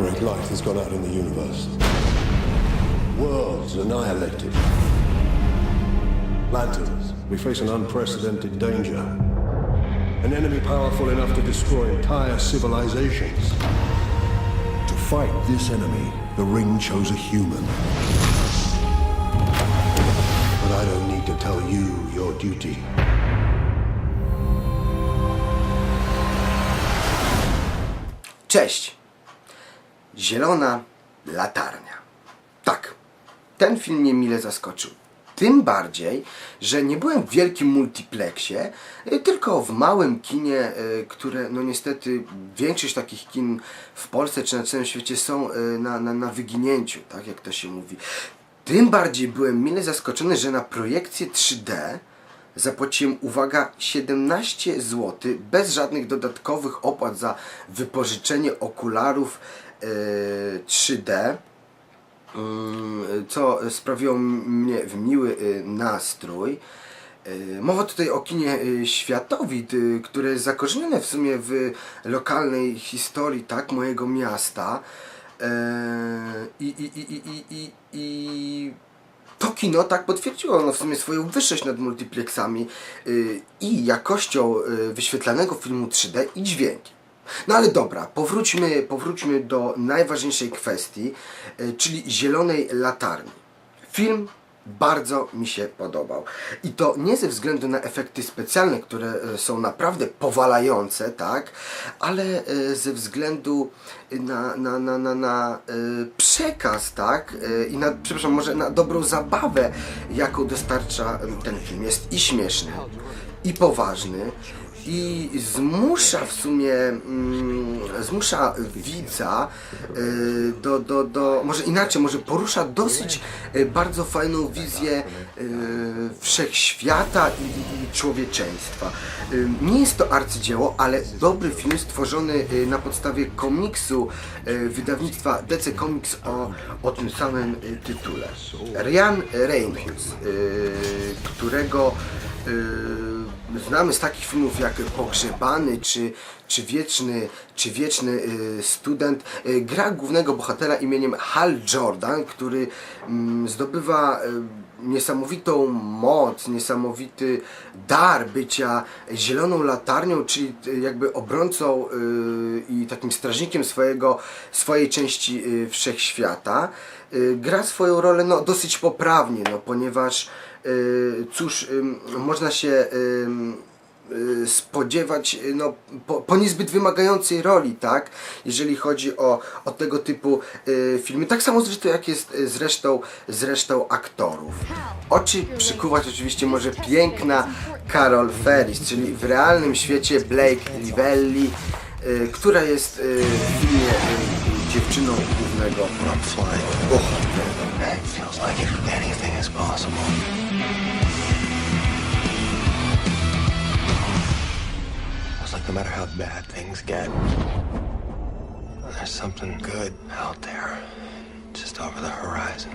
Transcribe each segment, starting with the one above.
Great light has gone out in the universe. Worlds annihilated. Lanterns, we face an unprecedented danger. An enemy powerful enough to destroy entire civilizations. To fight this enemy, the ring chose a human. But I don't need to tell you your duty. Cześć! Zielona latarnia. Tak, ten film mnie mile zaskoczył. Tym bardziej, że nie byłem w wielkim multiplexie, y, tylko w małym kinie, y, które no niestety większość takich kin w Polsce czy na całym świecie są y, na, na, na wyginięciu, tak jak to się mówi. Tym bardziej byłem mile zaskoczony, że na projekcję 3D zapłaciłem, uwaga, 17 zł bez żadnych dodatkowych opłat za wypożyczenie okularów 3D, mm, co sprawiło mnie w miły e, nastrój. E, Mowa tutaj o kinie e, Światowid, które jest zakorzenione w sumie w lokalnej historii tak mojego miasta. I, i, i, i, i, i, to kino tak potwierdziło no, w sumie swoją wyższość nad multiplexami i jakością wyświetlanego filmu 3D i dźwiękiem. No ale dobra, powróćmy, powróćmy do najważniejszej kwestii, yy, czyli zielonej latarni. Film bardzo mi się podobał. I to nie ze względu na efekty specjalne, które e, są naprawdę powalające, tak? Ale e, ze względu na, na, na, na, na e, przekaz, tak? E, I na, przepraszam, może na dobrą zabawę, jaką dostarcza e, ten film. Jest i śmieszny, i poważny, i zmusza w sumie, mm, zmusza widza y, do, do, do, może inaczej, może porusza dosyć y, bardzo fajną wizję y, wszechświata i, i, człowieczeństwa. Nie jest to arcydzieło, ale dobry film stworzony na podstawie komiksu wydawnictwa DC Comics o, o tym samym tytule. Ryan Reynolds, którego znamy z takich filmów jak Pogrzebany czy, czy Wieczny, czy Wieczny y, Student, y, gra głównego bohatera imieniem Hal Jordan, który mm, zdobywa y, niesamowitą moc, niesamowity dar bycia zieloną latarnią, czyli jakby obrońcą i takim strażnikiem swojego, swojej części wszechświata. Gra swoją rolę no, dosyć poprawnie, no, ponieważ cóż, można się spodziewać y, no, po, po niezbyt wymagającej roli, tak? Jeżeli chodzi o, o tego typu y, filmy. Tak samo zresztą jak jest y, zresztą, zresztą aktorów. Oczy przykuwać oczywiście może piękna Carol Ferris, czyli w realnym świecie Blake Lively, y, która jest y, w filmie y, dziewczyną głównego bohatera. No matter how bad things get, there's something good out there, just over the horizon.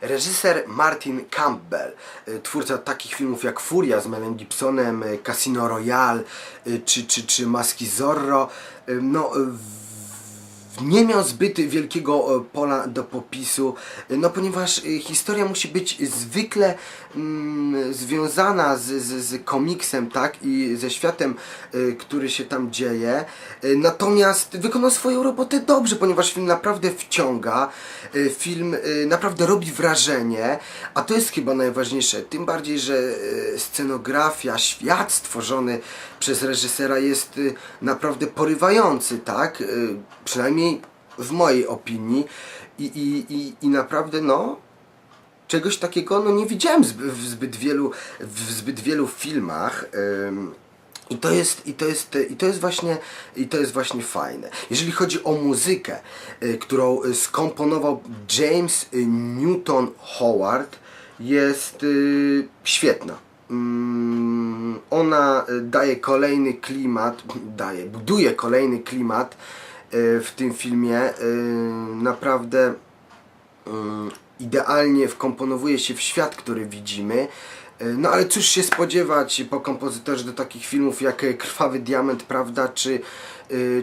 Reżyser Martin Campbell, y, twórca takich filmów jak Furia z Melem Gibsonem, y, Casino Royale y, czy, czy, czy Maski Zorro, no nie miał zbyt wielkiego e, pola do popisu, e, no ponieważ e, historia musi być zwykle mm, związana z, z, z komiksem, tak, i ze światem, e, który się tam dzieje. E, Natomiast wykonał swoją robotę dobrze, ponieważ film naprawdę wciąga, e, film e, naprawdę robi wrażenie, a to jest chyba najważniejsze, tym bardziej, że e, scenografia, świat stworzony przez reżysera jest y, naprawdę porywający, tak? Y, Przynajmniej w mojej opinii. I, i, i, i naprawdę, no, czegoś takiego no, nie widziałem w zbyt wielu, w zbyt wielu filmach. I to, jest, i, to jest, I to jest właśnie i to jest właśnie fajne. Jeżeli chodzi o muzykę, y, którą skomponował James Newton Howard, jest świetna. Ona y, daje kolejny klimat, daje, buduje kolejny klimat y, w tym filmie. Y, Naprawdę idealnie wkomponowuje się w świat, który widzimy. No ale cóż się spodziewać po kompozytorze do takich filmów jak Krwawy Diament, prawda, czy,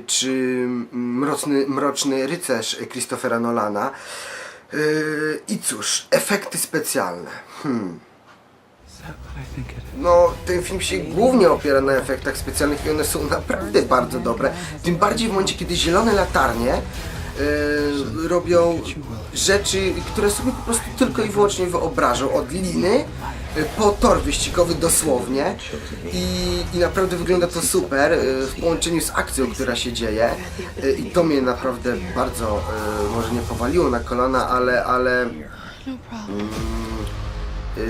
czy Mroczny, Mroczny Rycerz Christophera Nolana. I cóż, efekty specjalne. Hmm. No, ten film się głównie opiera na efektach specjalnych i one są naprawdę bardzo dobre. Tym bardziej w momencie, kiedy zielone latarnie e, robią rzeczy, które sobie po prostu tylko i wyłącznie wyobrażą. Od liny e, po tor wyścigowy dosłownie i, i naprawdę wygląda to super e, w połączeniu z akcją, która się dzieje i to mnie naprawdę bardzo, może nie powaliło na kolana, ale, ale e,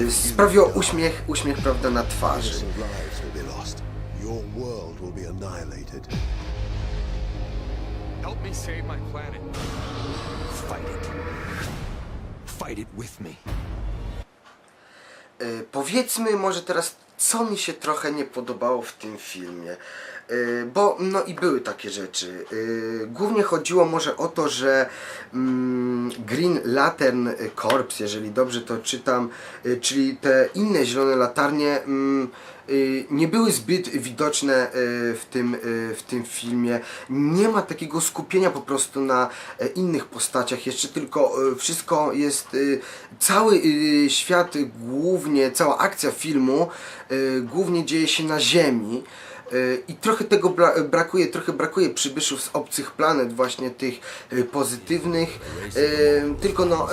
sprawiło uśmiech, uśmiech prawda na twarzy. Innocent lives will be lost. Your world will be annihilated. Help me save my planet. Fight it. Fight it with me. E, powiedzmy może teraz, co mi się trochę nie podobało w tym filmie. E, bo no i były takie rzeczy. E, głównie chodziło może o to, że mm, Green Lantern Corps, jeżeli dobrze to czytam, e, czyli te inne zielone latarnie, mm, y, nie były zbyt widoczne y, w tym, y, w tym filmie. Nie ma takiego skupienia po prostu na e, innych postaciach. Jeszcze tylko y, wszystko jest. y, Cały y, świat, y, głównie cała akcja filmu, y, głównie dzieje się na Ziemi. Y, I trochę tego bra brakuje, trochę brakuje przybyszów z obcych planet, właśnie tych y, pozytywnych. Y, tylko no,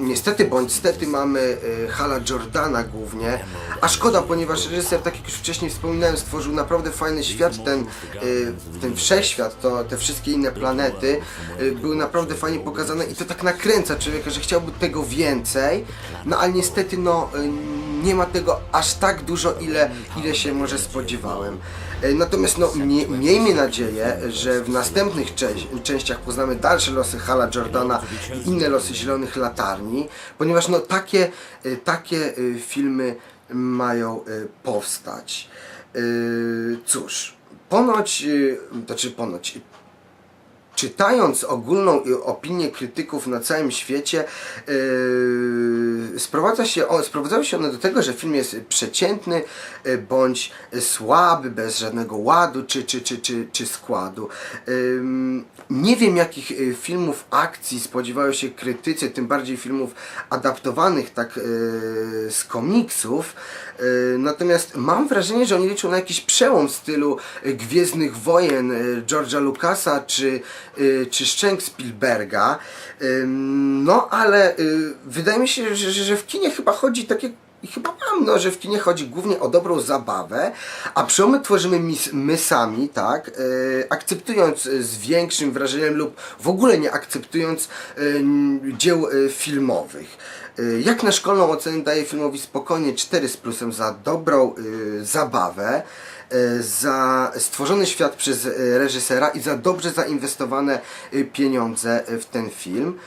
niestety bądź stety mamy Hala Jordana głównie. A szkoda, ponieważ reżyser, tak jak już wcześniej wspominałem, stworzył naprawdę fajny świat, ten, ten wszechświat, to, te wszystkie inne planety były naprawdę fajnie pokazane i to tak nakręca człowieka, że chciałby tego więcej. No ale niestety no nie ma tego aż tak dużo, ile, ile się może spodziewałem. E, Natomiast no, mie, miejmy nadzieję, że w następnych częściach poznamy dalsze losy Hala Jordana i inne losy Zielonych Latarni, ponieważ no, takie, e, takie e, filmy mają powstać. Cóż, ponoć, e, znaczy ponoć, czytając ogólną opinię krytyków na całym świecie, yy, sprowadza się, o, sprowadzają się one do tego, że film jest przeciętny yy, bądź słaby, bez żadnego ładu czy, czy, czy, czy, czy składu. Yy, nie wiem, jakich y, filmów akcji spodziewają się krytycy, tym bardziej filmów adaptowanych tak yy, z komiksów. Yy, natomiast mam wrażenie, że oni liczą na jakiś przełom w stylu Gwiezdnych Wojen y, George'a Lucasa czy, czy Szczęk Spielberga. No ale y, wydaje mi się, że, że, w kinie chyba chodzi takie i chyba mam, no, że w kinie chodzi głównie o dobrą zabawę, a przełomy tworzymy my, my sami, tak, e, akceptując z większym wrażeniem lub w ogóle nie akceptując dzieł filmowych. Jak na szkolną ocenę daję filmowi spokojnie 4 z plusem za dobrą zabawę, za stworzony świat przez e, reżysera i za dobrze zainwestowane e, pieniądze e, w ten film.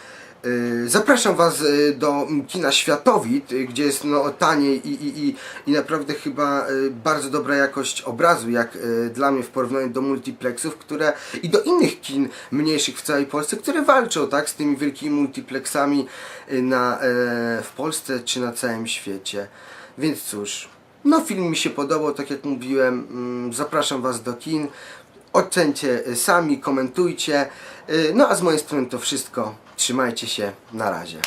Zapraszam Was do kina Światowit, gdzie jest no, taniej i, i, i, i naprawdę chyba bardzo dobra jakość obrazu, jak dla mnie w porównaniu do multiplexów, które i do innych kin mniejszych w całej Polsce, które walczą tak, z tymi wielkimi multiplexami na, w Polsce czy na całym świecie. Więc cóż, no film mi się podobał, tak jak mówiłem, mm, zapraszam Was do kin. Ocencie y, sami, komentujcie. Y, No a z mojej strony to wszystko. Trzymajcie się. Na razie.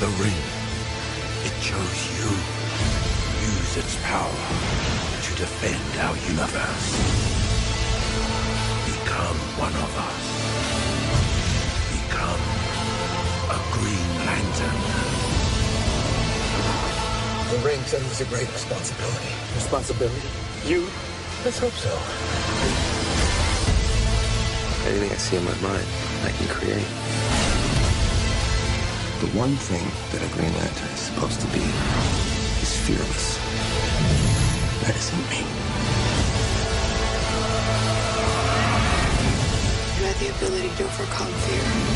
The ring. It chose you. Use its power to defend our universe. Become one of us. Become a Green Lantern. The ring comes a great responsibility. Responsibility? You? Let's hope so. Anything I see in my mind, I can create. The one thing that a Green Lantern is supposed to be is fearless. That isn't me. You had the ability to overcome fear.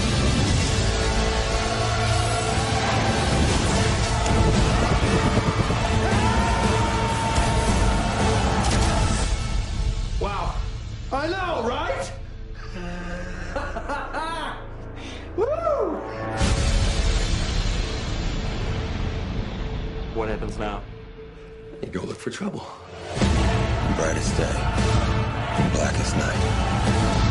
What happens now? You go look for trouble. Brightest day, blackest night.